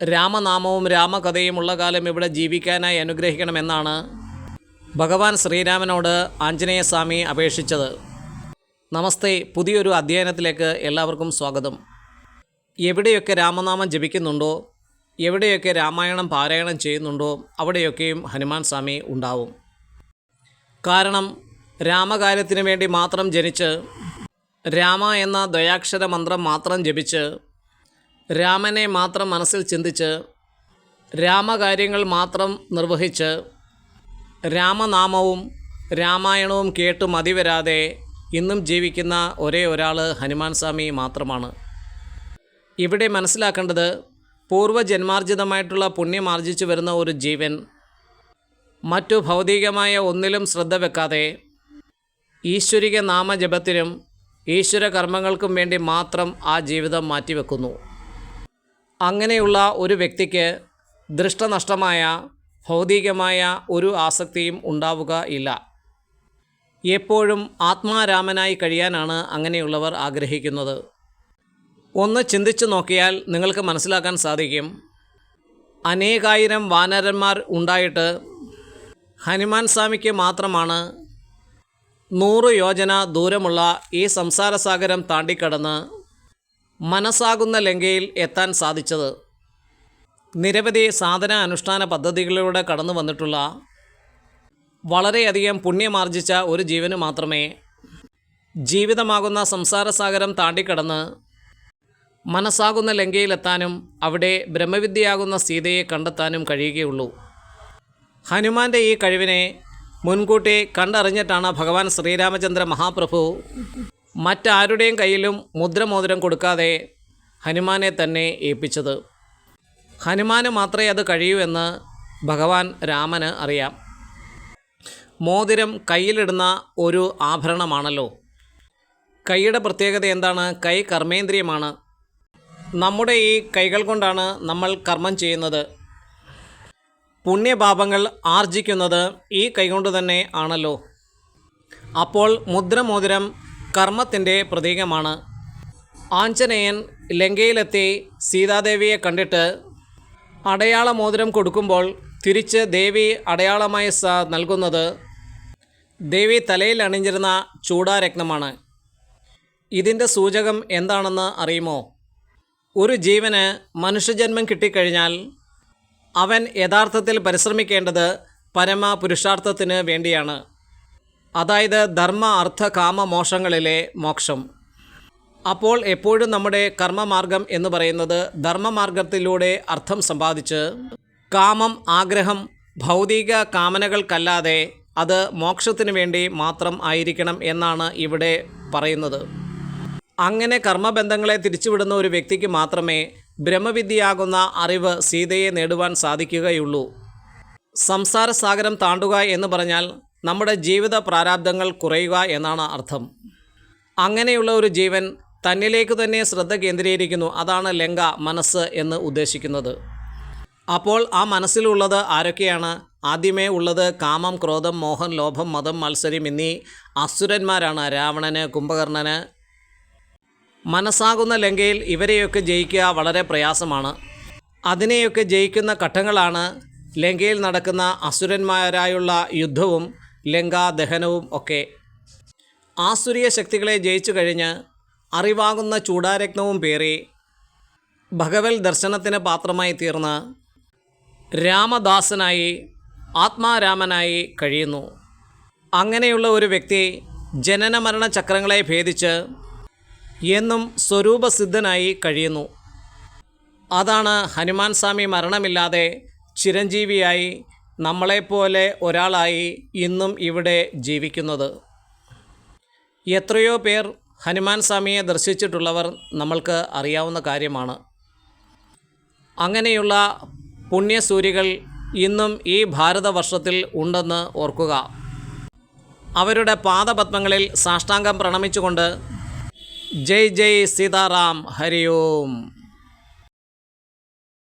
രാമനാമവും രാമകഥയും ഉള്ള കാലം ഇവിടെ ജീവിക്കാനായി അനുഗ്രഹിക്കണമെന്നാണ് ഭഗവാൻ ശ്രീരാമനോട് ആഞ്ജനേയസ്വാമി അപേക്ഷിച്ചത്. നമസ്തേ പുതിയൊരു അധ്യയനത്തിലേക്ക് എല്ലാവർക്കും സ്വാഗതം. എവിടെയൊക്കെ രാമനാമം ജപിക്കുന്നുണ്ടോ എവിടെയൊക്കെ രാമായണം പാരായണം ചെയ്യുന്നുണ്ടോ അവിടെയൊക്കെയും ഹനുമാൻ സ്വാമി ഉണ്ടാവും. കാരണം രാമകാര്യത്തിന് വേണ്ടി മാത്രം ജനിച്ച് രാമ എന്ന ദ്വയാക്ഷര മന്ത്രം മാത്രം ജപിച്ച് രാമനെ മാത്രം മനസ്സിൽ ചിന്തിച്ച് രാമകാര്യങ്ങൾ മാത്രം നിർവഹിച്ച് രാമനാമവും രാമായണവും കേട്ട് മതിവരാതെ ഇന്നും ജീവിക്കുന്ന ഒരേ ഒരാൾ ഹനുമാൻ സ്വാമി മാത്രമാണ്. ഇവിടെ മനസ്സിലാക്കേണ്ടത് പൂർവജന്മാർജിതമായിട്ടുള്ള പുണ്യം ആർജിച്ചു വരുന്ന ഒരു ജീവൻ മറ്റു ഭൗതികമായ ഒന്നിലും ശ്രദ്ധ വെക്കാതെ ഈശ്വരിക നാമജപത്തിനും ഈശ്വര കർമ്മങ്ങൾക്കും വേണ്ടി മാത്രം ആ ജീവിതം മാറ്റിവെക്കുന്നു. അങ്ങനെയുള്ള ഒരു വ്യക്തിക്ക് ദൃഷ്ടനഷ്ടമായ ഭൗതികമായ ഒരു ആസക്തിയും ഉണ്ടാവുക ഇല്ല. എപ്പോഴും ആത്മാരാമനായി കഴിയാനാണ് അങ്ങനെയുള്ളവർ ആഗ്രഹിക്കുന്നത്. ഒന്ന് ചിന്തിച്ചു നോക്കിയാൽ നിങ്ങൾക്ക് മനസ്സിലാക്കാൻ സാധിക്കും. അനേകായിരം വാനരന്മാർ ഉണ്ടായിട്ട് ഹനുമാൻ സ്വാമിക്ക് മാത്രമാണ് നൂറ് യോജന ദൂരമുള്ള ഈ സംസാരസാഗരം താണ്ടിക്കടന്ന് മനസ്സാകുന്ന ലങ്കയിൽ എത്താൻ സാധിച്ചത്. നിരവധി സാധന അനുഷ്ഠാന പദ്ധതികളിലൂടെ കടന്നു വന്നിട്ടുള്ള വളരെയധികം പുണ്യമാർജിച്ച ഒരു ജീവന് മാത്രമേ ജീവിതമാകുന്ന സംസാരസാഗരം താണ്ടിക്കടന്ന് മനസ്സാകുന്ന ലങ്കയിലെത്താനും അവിടെ ബ്രഹ്മവിദ്യയാകുന്ന സീതയെ കണ്ടെത്താനും കഴിയുകയുള്ളൂ. ഹനുമാന്റെ ഈ കഴിവിനെ മുൻകൂട്ടി കണ്ടറിഞ്ഞിട്ടാണ് ഭഗവാൻ ശ്രീരാമചന്ദ്ര മഹാപ്രഭു മറ്റാരുടെയും കയ്യിലും മുദ്രമോതിരം കൊടുക്കാതെ ഹനുമാനെ തന്നെ ഏൽപ്പിച്ചത്. ഹനുമാന് മാത്രമേ അത് കഴിയൂ എന്ന് ഭഗവാൻ രാമന് അറിയാം. മോതിരം കയ്യിലിടുന്ന ഒരു ആഭരണമാണല്ലോ. കൈയുടെ പ്രത്യേകത എന്താണ്? കൈ കർമ്മേന്ദ്രിയമാണ്. നമ്മുടെ ഈ കൈകൾ കൊണ്ടാണ് നമ്മൾ കർമ്മം ചെയ്യുന്നത്. പുണ്യപാപങ്ങൾ ആർജിക്കുന്നത് ഈ കൈകൊണ്ട് തന്നെ ആണല്ലോ. അപ്പോൾ മുദ്രമോതിരം കർമ്മത്തിന്റെ പ്രതീകമാണ്. ആഞ്ജനേയൻ ലങ്കയിലെത്തി സീതാദേവിയെ കണ്ടിട്ട് അടയാള മോതിരം കൊടുക്കുമ്പോൾ തിരിച്ച് ദേവി അടയാളമായി സ നൽകുന്നത് ദേവി തലയിൽ അണിഞ്ഞിരുന്ന ചൂടാരത്നമാണ്. ഇതിന്റെ സൂചകം എന്താണെന്ന് അറിയുമോ? ഒരു ജീവന് മനുഷ്യജന്മം കിട്ടിക്കഴിഞ്ഞാൽ അവൻ യഥാർത്ഥത്തിൽ പരിശ്രമിക്കേണ്ടത് പരമ പുരുഷാർത്ഥത്തിന് വേണ്ടിയാണ്. അതായത് ധർമ്മ അർത്ഥ കാമ മോക്ഷങ്ങളിലെ മോക്ഷം. അപ്പോൾ എപ്പോഴും നമ്മുടെ കർമ്മമാർഗം എന്ന് പറയുന്നത് ധർമ്മമാർഗത്തിലൂടെ അർത്ഥം സമ്പാദിച്ച് കാമം ആഗ്രഹം ഭൗതിക കാമനകൾക്കല്ലാതെ അത് മോക്ഷത്തിന് വേണ്ടി മാത്രം ആയിരിക്കണം എന്നാണ് ഇവിടെ പറയുന്നത്. അങ്ങനെ കർമ്മബന്ധങ്ങളെ തിരിച്ചുവിടുന്ന ഒരു വ്യക്തിക്ക് മാത്രമേ ബ്രഹ്മവിദ്യയാകുന്ന അറിവ് സീതയെ നേടുവാൻ സാധിക്കുകയുള്ളൂ. സംസാരസാഗരം താണ്ടുക എന്ന് പറഞ്ഞാൽ നമ്മുടെ ജീവിത പ്രാരാബ്ദങ്ങൾ കുറയുക എന്നാണ് അർത്ഥം. അങ്ങനെയുള്ള ഒരു ജീവൻ തന്നിലേക്ക് തന്നെ ശ്രദ്ധ കേന്ദ്രീകരിക്കുന്നു. അതാണ് ലങ്ക മനസ്സ് എന്ന് ഉദ്ദേശിക്കുന്നത്. അപ്പോൾ ആ മനസ്സിലുള്ളത് ആരൊക്കെയാണ്? ആദ്യമേ ഉള്ളത് കാമം ക്രോധം മോഹൻ ലോഭം മതം മത്സരം എന്നീ അസുരന്മാരാണ്. രാവണന് കുംഭകർണന്. മനസ്സാകുന്ന ലങ്കയിൽ ഇവരെയൊക്കെ ജയിക്കുക വളരെ പ്രയാസമാണ്. അതിനെയൊക്കെ ജയിക്കുന്ന ഘട്ടങ്ങളാണ് ലങ്കയിൽ നടക്കുന്ന അസുരന്മാരായുള്ള യുദ്ധവും ലങ്കാദഹനവും ഒക്കെ. ആസുരീയ ശക്തികളെ ജയിച്ചു കഴിഞ്ഞ് അറിവാകുന്ന ചൂടാരത്നവും പേറി ഭഗവൽ ദർശനത്തിന് പാത്രമായി തീർന്ന് രാമദാസനായി ആത്മാരാമനായി കഴിയുന്നു. അങ്ങനെയുള്ള ഒരു വ്യക്തി ജനനമരണ ചക്രങ്ങളെ ഭേദിച്ച് എന്നും സ്വരൂപസിദ്ധനായി കഴിയുന്നു. അതാണ് ഹനുമാൻ സ്വാമി മരണമില്ലാതെ ചിരഞ്ജീവിയായി നമ്മളെപ്പോലെ ഒരാളായി ഇന്നും ഇവിടെ ജീവിക്കുന്നത്. എത്രയോ പേർ ഹനുമാൻ സ്വാമിയെ ദർശിച്ചിട്ടുള്ളവർ നമ്മൾക്ക് അറിയാവുന്ന കാര്യമാണ്. അങ്ങനെയുള്ള പുണ്യസൂര്യകൾ ഇന്നും ഈ ഭാരതവർഷത്തിൽ ഉണ്ടെന്ന് ഓർക്കുക. അവരുടെ പാദപത്മങ്ങളിൽ സാഷ്ടാംഗം പ്രണമിച്ചുകൊണ്ട് ജയ് ജയ് സീതാറാം ഹരി ഓം